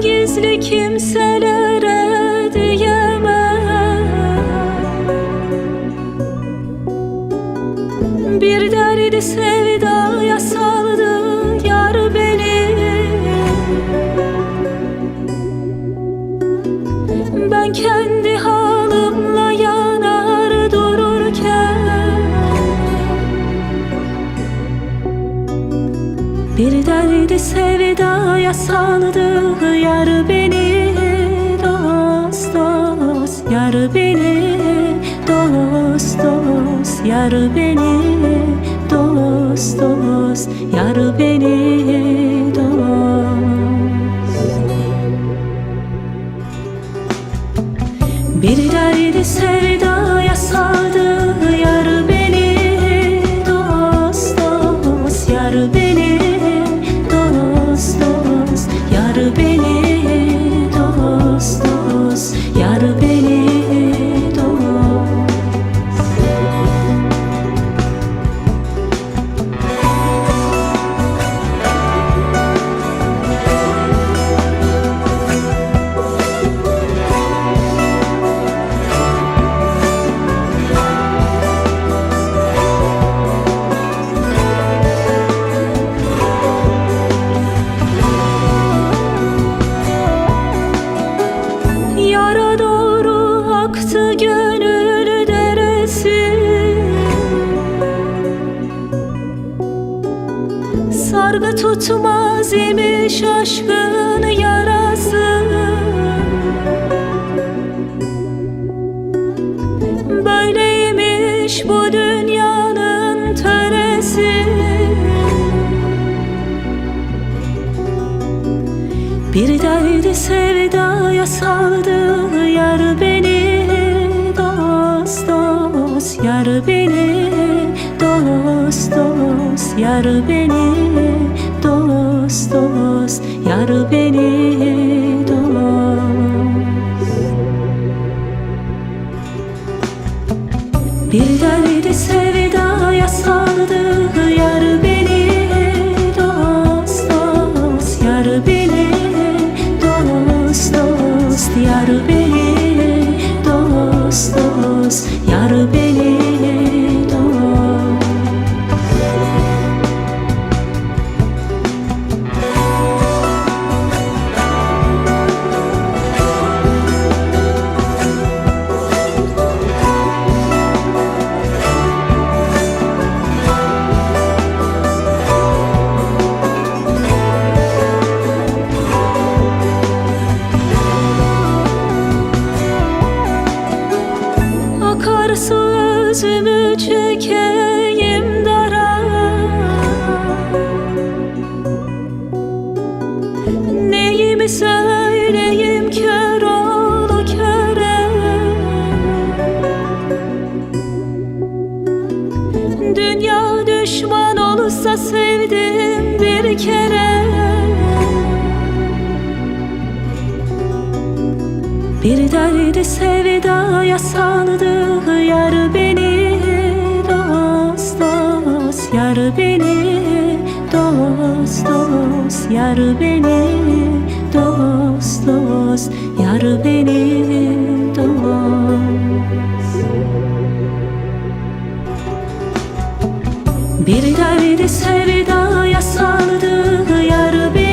gizli kimselere diyemem. Bir derdi sevdaya saldı yar beni. Ben kendi halimle yanar Bir derdi sevdaya saldı yar beni Dost dost. Yar beni Dost dost. Yar beni Dost dost. Yar beni Dost. Bir derdi sevdaya saldı Sargı tutmaz imiş aşkın yarası. Böyleymiş bu dünyanın töresi. Bir derdi sevdaya saldı yar beni Dost dost yar beni Dost dost yar beni Dost dost yar beni Dost. Bir derdi sevdaya saldı yar beni özümü çekeyim dara. Neyimi söyleyeyim kör oğlu köre? Dünya düşman olursa sevdim bir kere Bir derdi sevdaya sandı Yar beni dost dost. Yar beni dost dost. Yar beni dost dost. Yar beni dost. Bir derdi sevdaya sandı Yar beni